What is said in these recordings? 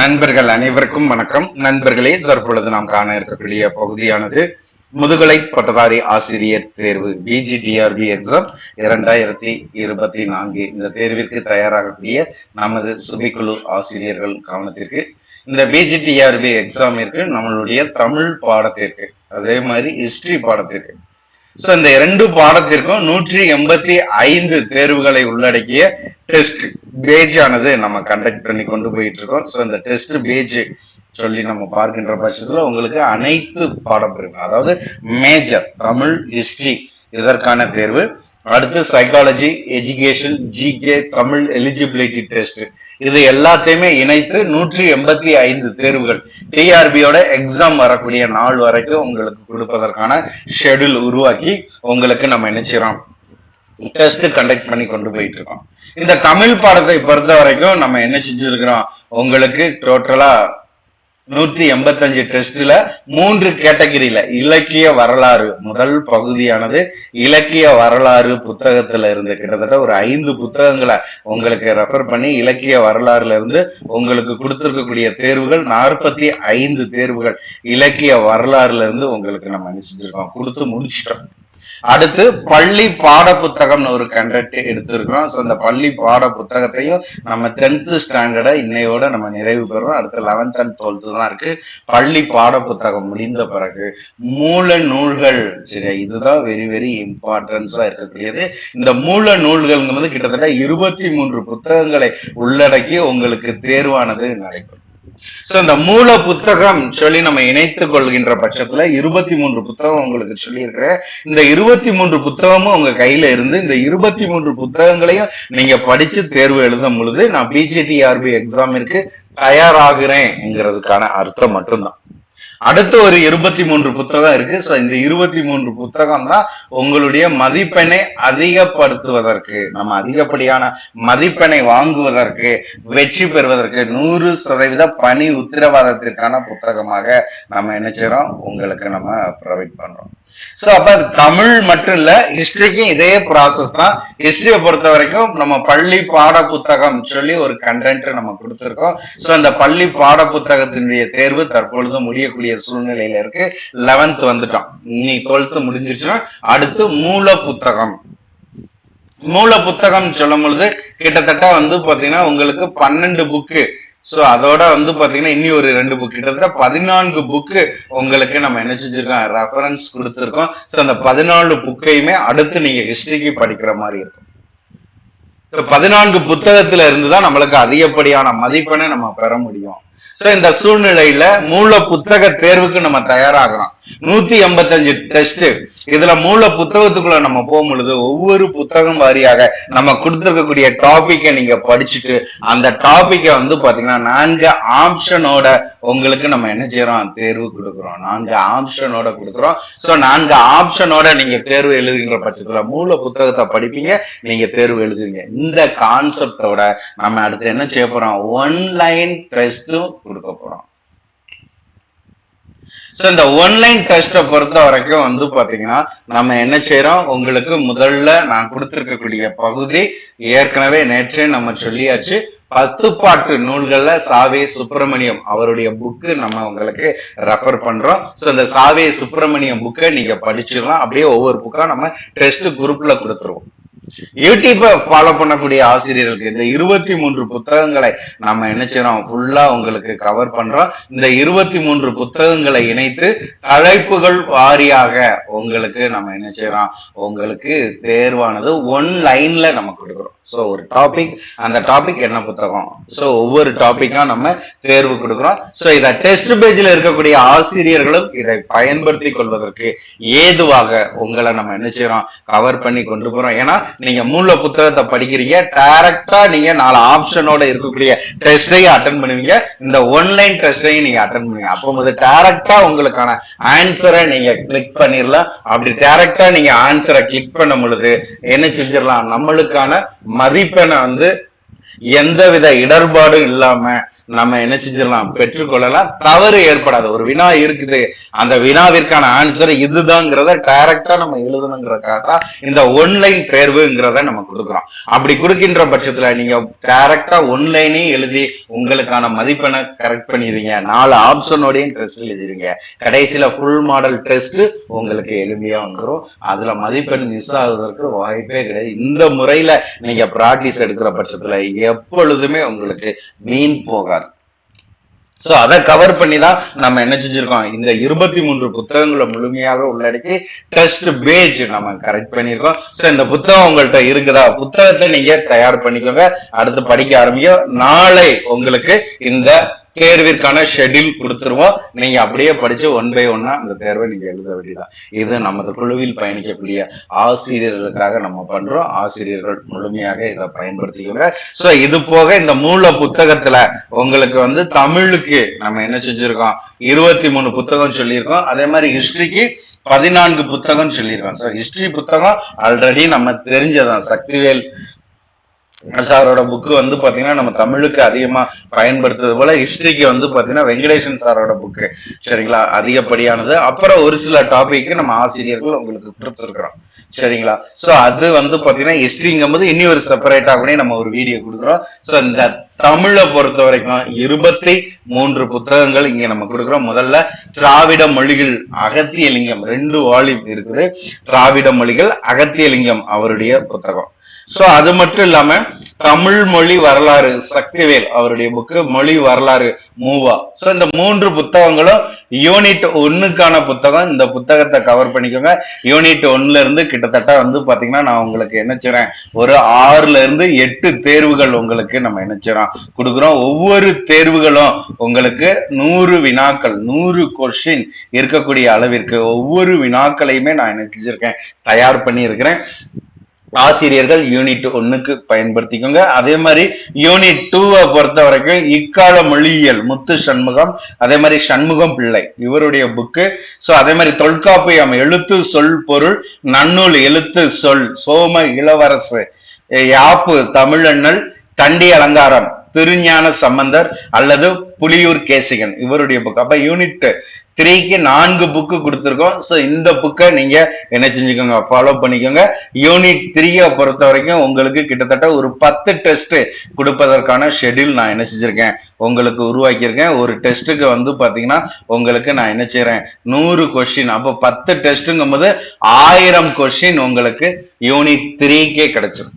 நண்பர்கள் அனைவருக்கும் வணக்கம். நண்பர்களே தற்பொழுது நாம் காண இருக்கக்கூடிய பகுதியானது முதுகலை பட்டதாரி ஆசிரியர் தேர்வு பிஜிடிஆர்பி எக்ஸாம் இரண்டாயிரத்தி இருபத்தி நான்கு. இந்த தேர்விற்கு தயாராகக்கூடிய நமது சுபிக்குழு ஆசிரியர்கள் கவனத்திற்கு இந்த பிஜிடிஆர்பி எக்ஸாமிற்கு நம்மளுடைய தமிழ் பாடத்திற்கு அதே மாதிரி ஹிஸ்டரி பாடத்திற்கு சோ இந்த இரண்டு பாடத்திற்கும் நூற்றி எண்பத்தி ஐந்து தேர்வுகளை உள்ளடக்கிய டெஸ்ட் பேஜ் ஆனது நம்ம கண்டக்ட் பண்ணி கொண்டு போயிட்டு இருக்கோம் சோ இந்த டெஸ்ட் பேஜ் சொல்லி நம்ம பார்க்கின்ற பட்சத்துல உங்களுக்கு அனைத்து பாடப்பிரிவு அதாவது மேஜர் தமிழ் ஹிஸ்டரி இதற்கான தேர்வு அடுத்து psychology education GK Tamil eligibility test இது எல்லாத்தையுமே இணைத்து நூற்றி எண்பத்தி ஐந்து தேர்வுகள். டிஆர்பியோட எக்ஸாம் வரக்கூடிய நாள் வரைக்கும் உங்களுக்கு கொடுப்பதற்கான ஷெட்யூல் உருவாக்கி உங்களுக்கு நம்ம நினைச்சிடோம் டெஸ்ட் கண்டக்ட் பண்ணி கொண்டு போயிட்டு இருக்கோம் இந்த தமிழ் பாடத்தை பொறுத்த வரைக்கும் நம்ம என்ன செஞ்சிருக்கிறோம்? உங்களுக்கு டோட்டலா நூற்றி எண்பத்தஞ்சு டெஸ்ட்ல மூன்று கேட்டகரியில இலக்கிய வரலாறு. முதல் பகுதியானது இலக்கிய வரலாறு புத்தகத்துல இருந்து. கிட்டத்தட்ட ஒரு ஐந்து புத்தகங்களை உங்களுக்கு ரெஃபர் பண்ணி இலக்கிய வரலாறுல இருந்து உங்களுக்கு கொடுத்துருக்கக்கூடிய தேர்வுகள் நாற்பத்தி ஐந்து தேர்வுகள். இலக்கிய வரலாறுல இருந்து உங்களுக்கு நம்ம அனுப்பிச்சிருக்கோம். கொடுத்து முடிச்சிட்டோம். அடுத்து பள்ளி பாட புத்தகம்னு ஒரு கண்டக்ட் எடுத்திருக்கிறோம் ஸோ அந்த பள்ளி பாட புத்தகத்தையும் நம்ம டென்த்து ஸ்டாண்டர்டை இன்னையோட நம்ம நிறைவு பெறுவோம் அடுத்து லெவன்த் அண்ட் டுவெல்த் தான் இருக்கு. பள்ளி பாட புத்தகம் முடிந்த பிறகு மூல நூல்கள் சரி இதுதான் வெரி வெரி இம்பார்ட்டன்ஸா இருக்கக்கூடியது. இந்த மூல நூல்கள்ங்கிறது கிட்டத்தட்ட இருபத்தி மூன்று புத்தகங்களை உள்ளடக்கி உங்களுக்கு தேர்வானது நடைபெறும். சோ இந்த மூல புத்தகம் சொல்லி நம்ம இணைத்துக் கொள்கின்ற பட்சத்துல இருபத்தி மூன்று புத்தகம் உங்களுக்கு சொல்லியிருக்கிறேன். இந்த இருபத்தி மூன்று புத்தகமும் உங்க கையில இருந்து இந்த இருபத்தி மூன்று புத்தகங்களையும் நீங்க படிச்சு தேர்வு எழுதும் பொழுது நான் பிஜிடிஆர்பி எக்ஸாமிற்கு தயாராகிறேன்ங்கிறதுக்கான அர்த்தம் மட்டும்தான். அடுத்து ஒரு இருபத்தி மூன்று புத்தகம் இருக்கு. ஸோ இந்த இருபத்தி மூன்று புத்தகம் தான் உங்களுடைய மதிப்பெண்ணை அதிகப்படுத்துவதற்கு நம்ம அதிகப்படியான மதிப்பெண்ணை வாங்குவதற்கு வெற்றி பெறுவதற்கு நூறு சதவீத பணி உத்தரவாதத்திற்கான புத்தகமாக நம்ம என்ன செய்றோம்? உங்களுக்கு நம்ம ப்ரொவைட் பண்றோம். சோ அப்ப தமிழ் மட்டும் இல்ல ஹிஸ்டரிக்கும் இதே ப்ராசஸ் தான். ஹிஸ்டரியை பொறுத்த வரைக்கும் நம்ம பள்ளி பாட புத்தகம் சொல்லி ஒரு கண்டென்ட் நம்ம கொடுத்திருக்கோம். சோ அந்த பள்ளி பாட புத்தகத்தினுடைய தேர்வு தற்பொழுது முடியக்கூடிய சூழ்நிலையில இருக்கு. லெவன்த் வந்துட்டோம். இனி டுவெல்த் முடிஞ்சிருச்சுன்னா அடுத்து மூல புத்தகம் மூல புத்தகம் சொல்லும் பொழுது கிட்டத்தட்ட வந்து பாத்தீங்கன்னா உங்களுக்கு பன்னெண்டு புக்கு சோ அதோட வந்து பாத்தீங்கன்னா இனி ஒரு ரெண்டு புக் கிட்டத்தட்ட பதினான்கு புக்கு உங்களுக்கு நம்ம என்ன செஞ்சிருக்கோம்? ரெஃபரன்ஸ் கொடுத்துருக்கோம். சோ அந்த பதினாலு புக்கையுமே அடுத்து நீங்க ஹிஸ்டரிக்கு படிக்கிற மாதிரி இருக்கும். ஸோ பதினான்கு புத்தகத்துல இருந்து தான் நம்மளுக்கு அதிகப்படியான மதிப்பெண்ணை நம்ம பெற முடியும். சோ இந்த சூழ்நிலையில மூல புத்தக தேர்வுக்கு நம்ம தயாராகிறோம் நூத்தி எண்பத்தஞ்சு டெஸ்ட் இதுல மூல புத்தகத்துக்குள்ள நம்ம போகும் பொழுது ஒவ்வொரு புத்தகம் வாரியாக நம்ம கொடுத்துருக்கக்கூடிய டாபிக்கை நீங்க படிச்சுட்டு அந்த டாபிக்கை வந்து பாத்தீங்கன்னா நான்கு ஆப்ஷனோட உங்களுக்கு நம்ம என்ன செய்யறோம்? தேர்வு கொடுக்குறோம். நான்கு ஆப்ஷனோட கொடுக்குறோம். சோ நான்கு ஆப்ஷனோட நீங்க தேர்வு எழுதுகின்ற பட்சத்துல மூல புத்தகத்தை படிப்பீங்க. நீங்க தேர்வு எழுதுவீங்க. இந்த கான்செப்டோட நம்ம அடுத்து என்ன செய்ய போறோம்? ஒன்லைன் டெஸ்ட்டும் கொடுக்க போறோம். ஸோ இந்த ஒன்லைன் டெஸ்ட்டை பொறுத்த வரைக்கும் வந்து பாத்தீங்கன்னா நம்ம என்ன செய்யறோம் உங்களுக்கு முதல்ல நான் கொடுத்திருக்கக்கூடிய பகுதி ஏற்கனவே நேற்றே நம்ம சொல்லியாச்சு. பத்து பாட்டு நூல்கள்ல சாவே சுப்பிரமணியம் அவருடைய புக்கு நம்ம உங்களுக்கு ரெஃபர் பண்றோம். ஸோ இந்த சாவே சுப்பிரமணியம் புக்கை நீங்க படிச்சிடலாம். அப்படியே ஒவ்வொரு புக்கா நம்ம டெஸ்ட் குரூப்ல கொடுத்துருவோம். யூடியூப்பை ஃபாலோ பண்ணக்கூடிய ஆசிரியர்களுக்கு இந்த இருபத்தி மூன்று புத்தகங்களை நம்ம என்ன செய்யறோம்? ஃபுல்லா உங்களுக்கு கவர் பண்றோம். இந்த இருபத்தி மூன்று புத்தகங்களை இணைத்து தலைப்புகள் வாரியாக உங்களுக்கு நம்ம என்ன செய்யறோம்? உங்களுக்கு தேர்வானது ஒன் லைன்ல நம்ம கொடுக்குறோம். ஸோ ஒரு டாபிக் அந்த டாபிக் என்ன புத்தகம்? ஸோ ஒவ்வொரு டாபிக்கா நம்ம தேர்வு கொடுக்குறோம். ஸோ இதை டெஸ்ட் பேஜில் இருக்கக்கூடிய ஆசிரியர்களும் இதை பயன்படுத்தி கொள்வதற்கு ஏதுவாக உங்களை நம்ம என்ன செய்யறோம்? கவர் பண்ணி கொண்டு போறோம். ஏன்னா நீங்க மூல புத்தகத்தை படிக்கிறீங்க டைரக்டா நீங்க நாலு ஆப்ஷனோட இருக்கக்கூடிய டெஸ்டையும் அட்டன் பண்ணுவீங்க. இந்த ஒன்லைன் டெஸ்டையும் நீங்க அட்டன் பண்ணுவீங்க. அப்போ வந்து டைரக்டா உங்களுக்கான ஆன்சரை நீங்க கிளிக் பண்ணிடலாம். அப்படி டைரக்டா நீங்க ஆன்சரை கிளிக் பண்ணும் பொழுது என்ன செஞ்சிடலாம்? நம்மளுக்கான மதிப்பெண்ணை வந்து எந்தவித இடர்பாடும் இல்லாம நம்ம என்ன செஞ்சிடலாம்? பெற்றுக்கொள்ளலாம். தவறு ஏற்படாது. ஒரு வினா இருக்குது. அந்த வினாவிற்கான ஆன்சர் இதுதாங்கிறத டைரக்டா நம்ம எழுதணுங்கிறதுக்காக தான் இந்த ஒன்லைன் தேர்வுங்கிறத நம்ம கொடுக்குறோம். அப்படி கொடுக்கின்ற பட்சத்துல நீங்க டைரக்டா ஒன்லைனே எழுதி உங்களுக்கான மதிப்பெண்ணை கரெக்ட் பண்ணிடுவீங்க. நாலு ஆப்ஷனோடையும் டெஸ்ட் எழுதிடுவீங்க. கடைசியில ஃபுல் மாடல் டெஸ்ட் உங்களுக்கு எளிமையா வந்துடும் அதுல மதிப்பெண் மிஸ் ஆகுவதற்கு வாய்ப்பே கிடையாது. இந்த முறையில நீங்க பிராக்டிஸ் எடுக்கிற பட்சத்துல எப்பொழுதுமே உங்களுக்கு மீன் போகாது. சோ அதை கவர் பண்ணி தான் நம்ம என்ன செஞ்சிருக்கோம்? இந்த இருபத்தி மூன்று புத்தகங்களை முழுமையாக உள்ளடக்கி டெஸ்ட் பேஜ் நம்ம கரெக்ட் பண்ணியிருக்கோம் சோ இந்த புத்தகம் உங்கள்கிட்ட இருக்குதா? புத்தகத்தை நீங்க தயார் பண்ணிக்கோங்க. அடுத்து படிக்க ஆரம்பிக்கும் நாளை உங்களுக்கு இந்த தேர்விற்கான ஷெட்யூல் கொடுத்துருவோம். நீங்க அப்படியே படிச்சு ஒன் பை ஒன்னா அந்த தேர்வை நீங்க எழுத வேண்டியதான் இது நமது குழுவில் பயணிக்கக்கூடிய ஆசிரியர்களுக்காக நம்ம பண்றோம். ஆசிரியர்கள் முழுமையாக இதை பயன்படுத்திக்கோங்க. சோ இது போக இந்த மூல புத்தகத்துல உங்களுக்கு வந்து தமிழுக்கு நம்ம என்ன செஞ்சிருக்கோம்? இருபத்தி மூணு புத்தகம் சொல்லியிருக்கோம். அதே மாதிரி ஹிஸ்டரிக்கு பதினான்கு புத்தகம் சொல்லியிருக்கோம். சோ ஹிஸ்டரி புத்தகம் ஆல்ரெடி நம்ம தெரிஞ்சதான் சக்திவேல் சாரோட புக்கு வந்து பாத்தீங்கன்னா நம்ம தமிழுக்கு அதிகமா பயன்படுத்துறது போல ஹிஸ்டரிக்கு வந்து பாத்தீங்கன்னா வெங்கடேசன் சாரோட புக்கு சரிங்களா? அதிகப்படியானது. அப்புறம் ஒரு சில டாபிக் நம்ம ஆசிரியர்கள் உங்களுக்கு கொடுத்துருக்குறோம். சரிங்களா? சோ அது வந்து பாத்தீங்கன்னா ஹிஸ்டரிங்கும் போது இனி ஒரு செப்பரேட்டா கூட நம்ம ஒரு வீடியோ கொடுக்குறோம். சோ இந்த தமிழை பொறுத்த வரைக்கும் இருபத்தி மூன்று புத்தகங்கள் இங்க நம்ம கொடுக்குறோம். முதல்ல திராவிட மொழிகள் அகத்தியலிங்கம். ரெண்டு வால்யூம் இருக்குது. திராவிட மொழிகள் அகத்தியலிங்கம் அவருடைய புத்தகம். சோ அது மட்டும் இல்லாம தமிழ் மொழி வரலாறு சக்திவேல் அவருடைய புக்கு மொழி வரலாறு மூவா. சோ இந்த மூன்று புத்தகங்களும் யூனிட் ஒன்னுக்கான புத்தகம். இந்த புத்தகத்தை கவர் பண்ணிக்கோங்க. யூனிட் ஒன்னுல இருந்து கிட்டத்தட்ட வந்து பாத்தீங்கன்னா நான் உங்களுக்கு என்ன செய்றேன்? ஒரு ஆறுல இருந்து எட்டு தேர்வுகள் உங்களுக்கு நம்ம என்ன செய்யறோம் கொடுக்குறோம். ஒவ்வொரு தேர்வுகளும் உங்களுக்கு நூறு வினாக்கள் நூறு கொஷின் இருக்கக்கூடிய அளவிற்கு ஒவ்வொரு வினாக்களையுமே நான் என்ன செஞ்சிருக்கேன்? தயார் பண்ணி இருக்கிறேன் ஆசிரியர்கள் யூனிட் ஒன்னுக்கு பயன்படுத்திக்கோங்க. அதே மாதிரி யூனிட் டூவை பொறுத்த வரைக்கும் இக்கால மொழியியல் முத்து சண்முகம் அதே மாதிரி சண்முகம் பிள்ளை இவருடைய புக்கு ஸோ அதே மாதிரி தொல்காப்பியம் எழுத்து சொல் பொருள் நன்னூல் எழுத்து சொல் சோம இளவரசு யாப்பு தமிழண்ணல் தண்டி அலங்காரம். திருஞான சம்பந்தர் அல்லது புலியூர் கேசிகன். இவருடைய புக் அப்ப யூனிட் த்ரீக்கு நான்கு புக்கு கொடுத்துருக்கோம். ஸோ இந்த புக்கை நீங்க என்ன செஞ்சுக்கோங்க? ஃபாலோ பண்ணிக்கோங்க. யூனிட் த்ரீயை பொறுத்த வரைக்கும் உங்களுக்கு கிட்டத்தட்ட ஒரு பத்து டெஸ்ட் கொடுப்பதற்கான ஷெட்யூல் நான் என்ன செஞ்சிருக்கேன்? உங்களுக்கு உருவாக்கியிருக்கேன். ஒரு டெஸ்ட்டுக்கு வந்து பாத்தீங்கன்னா உங்களுக்கு நான் என்ன செய்யறேன் நூறு கொஸ்டின் அப்போ பத்து டெஸ்ட்டுங்கும் போது ஆயிரம் கொஸ்டின் உங்களுக்கு யூனிட் த்ரீக்கே கிடைச்சிரும்.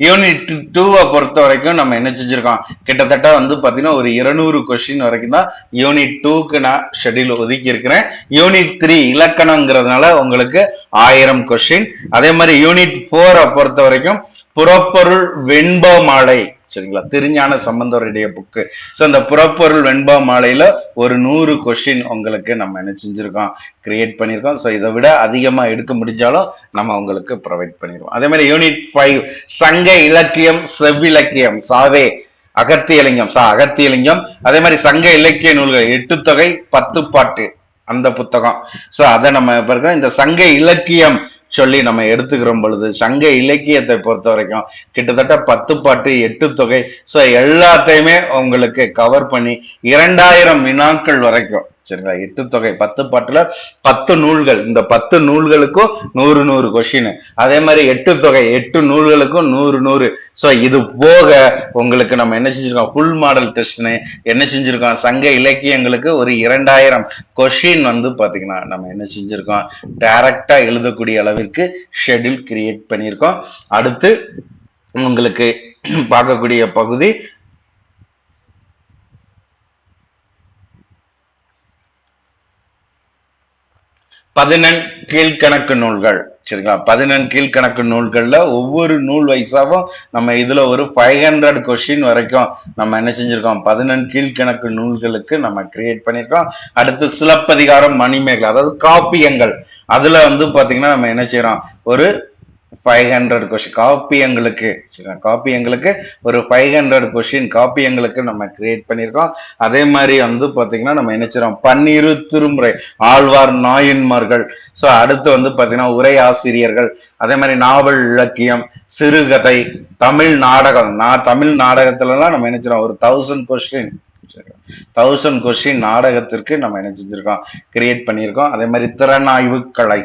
யூனிட் டூவை பொறுத்த வரைக்கும் நம்ம என்ன செஞ்சிருக்கோம்? கிட்டத்தட்ட வந்து பார்த்தீங்கன்னா ஒரு இருநூறு கொஷின் வரைக்கும் தான் யூனிட் டூக்கு நான் ஷெடியூல் ஒதுக்கி இருக்கிறேன் யூனிட் த்ரீ இலக்கணங்கிறதுனால உங்களுக்கு ஆயிரம் கொஷின் அதே மாதிரி யூனிட் ஃபோரை பொறுத்த வரைக்கும் புறப்பொருள் வெண்ப மாலை சரிங்களா? திருஞான சம்பந்தருடைய புக்கு ஸோ அந்த புறப்பொருள் வெண்பா மாலையில ஒரு நூறு கொஷின் உங்களுக்கு நம்ம என்ன செஞ்சிருக்கோம்? கிரியேட் பண்ணியிருக்கோம் ஸோ இதை விட அதிகமா எடுக்க முடிஞ்சாலும் நம்ம உங்களுக்கு ப்ரொவைட் பண்ணிடுவோம் அதே மாதிரி யூனிட் ஃபைவ் சங்க இலக்கியம் செவ்விலக்கியம் சாவே அகத்தியலிங்கம் சா அகத்தியலிங்கம் அதே மாதிரி சங்க இலக்கிய நூல்கள் எட்டு தொகை பத்து பாட்டு அந்த புத்தகம். ஸோ அதை நம்ம இப்போ இந்த சங்க இலக்கியம் சொல்லி நம்ம எடுத்துக்கிறோம் பொழுது சங்க இலக்கியத்தை பொறுத்த வரைக்கும் கிட்டத்தட்ட பத்து பாட்டு எட்டு தொகை. ஸோ எல்லாத்தையுமே உங்களுக்கு கவர் பண்ணி இரண்டாயிரம் வினாக்கள் வரைக்கும் சரிங்களா? எட்டு தொகை. பத்து பாட்டுல பத்து நூல்கள். இந்த பத்து நூல்களுக்கும் நூறு நூறு கொஷின் அதே மாதிரி எட்டு தொகை. எட்டு நூல்களுக்கும் நூறு நூறு. ஸோ இது போக உங்களுக்கு நம்ம என்ன செஞ்சிருக்கோம்? ஃபுல் மாடல் டெஸ்ட்னு என்ன செஞ்சிருக்கோம்? சங்க இலக்கியங்களுக்கு ஒரு இரண்டாயிரம் கொஷின் வந்து பாத்தீங்கன்னா நம்ம என்ன செஞ்சிருக்கோம்? டைரக்டா எழுதக்கூடிய அளவிற்கு ஷெட்யூல் கிரியேட் பண்ணியிருக்கோம். அடுத்து உங்களுக்கு பார்க்கக்கூடிய பகுதி பதினெண் கீழ்கணக்கு நூல்கள். சரிங்களா? பதினெண் கீழ்கணக்கு நூல்களில் ஒவ்வொரு நூல் வைஸாகவும் நம்ம இதில் ஒரு ஃபைவ் ஹண்ட்ரட் கொஷின் வரைக்கும் நம்ம என்ன செஞ்சுருக்கோம்? பதினெண் கீழ்கணக்கு நூல்களுக்கு நம்ம கிரியேட் பண்ணியிருக்கோம் அடுத்து சிலப்பதிகாரம் மணிமேகலை அதாவது காப்பியங்கள். அதில் வந்து பார்த்திங்கன்னா நம்ம என்ன செய்கிறோம் ஒரு ஃபைவ் ஹண்ட்ரட் கொஸ்டின் காப்பியங்களுக்கு காப்பி காப்பியங்களுக்கு ஒரு ஃபைவ் ஹண்ட்ரட் கொஸ்டின் காப்பியங்களுக்கு நம்ம கிரியேட் பண்ணியிருக்கோம். அதே மாதிரி வந்து பார்த்தீங்கன்னா நம்ம என்ன பன்னிரு திருமுறை ஆழ்வார் நாயன்மார்கள். ஸோ அடுத்து வந்து பார்த்தீங்கன்னா உரை ஆசிரியர்கள். அதே மாதிரி நாவல் இலக்கியம் சிறுகதை தமிழ் நாடகம். நான் தமிழ் நாடகத்துலலாம் நம்ம என்ன செய்றோம்? ஒரு தௌசண்ட் கொஸ்டின் தௌசண்ட் கொஸ்டின் நாடகத்திற்கு நம்ம என்ன செஞ்சிருக்கோம்? கிரியேட் பண்ணியிருக்கோம். அதே மாதிரி திறனாய்வு கலை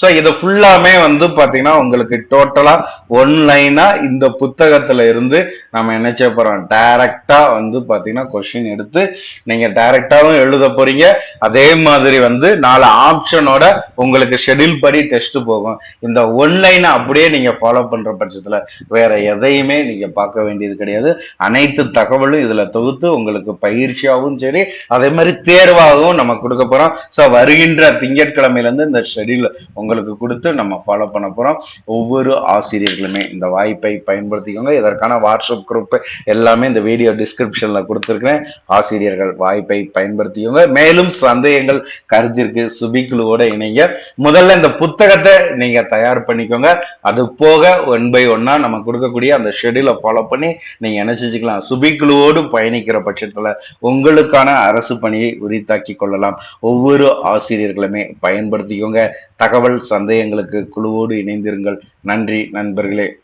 ஸோ இது ஃபுல்லாமே வந்து பாத்தீங்கன்னா உங்களுக்கு டோட்டலா ஒன்லைனாக இந்த புத்தகத்துல இருந்து நம்ம என்ன செய்ய போறோம்? டைரக்டாக வந்து பாத்தீங்கன்னா கொஷின் எடுத்து நீங்க டைரக்டாகவும் எழுத போறீங்க. அதே மாதிரி வந்து நாலு ஆப்ஷனோட உங்களுக்கு ஷெட்யூல் படி டெஸ்ட் போகும். இந்த ஒன்லைனை அப்படியே நீங்க ஃபாலோ பண்ற பட்சத்துல வேற எதையுமே நீங்க பார்க்க வேண்டியது கிடையாது. அனைத்து தகவலும் இதுல தொகுத்து உங்களுக்கு பயிற்சியாகவும் சரி அதே மாதிரி தேர்வாகவும் நம்ம கொடுக்க போறோம். ஸோ வருகின்ற திங்கட்கிழமையிலேருந்து இந்த ஷெடியூல் உங்களுக்கு கொடுத்து நம்ம ஃபாலோ பண்ண போறோம். ஒவ்வொரு ஆசிரியர்களுமே இந்த வாய்ப்பை பயன்படுத்திக்கோங்க. இதற்கான வாட்ஸ்அப் குரூப் எல்லாமே இந்த வீடியோ டிஸ்கிரிப்ஷன்ல கொடுத்துருக்கிறேன். ஆசிரியர்கள் வாய்ப்பை பயன்படுத்திக்கோங்க. மேலும் சந்தேகங்கள் கருத்திற்கு சுபிக்குழுவோட இணைங்க. முதல்ல இந்த புத்தகத்தை நீங்க தயார் பண்ணிக்கோங்க. அது போக ஒன் பை ஒன்னா நம்ம கொடுக்கக்கூடிய அந்த ஷெடியூலை ஃபாலோ பண்ணி நீங்க என்ன செஞ்சுக்கலாம்? சுபிக்குழுவோடு பயணிக்கிற பட்சத்துல உங்களுக்கான அரசு பணியை உரித்தாக்கி கொள்ளலாம். ஒவ்வொரு ஆசிரியர்களுமே பயன்படுத்திக்கோங்க. தகவல் சந்தேகங்களுக்கு குழுவோடு இணைந்திருங்கள். நன்றி நண்பர்களே.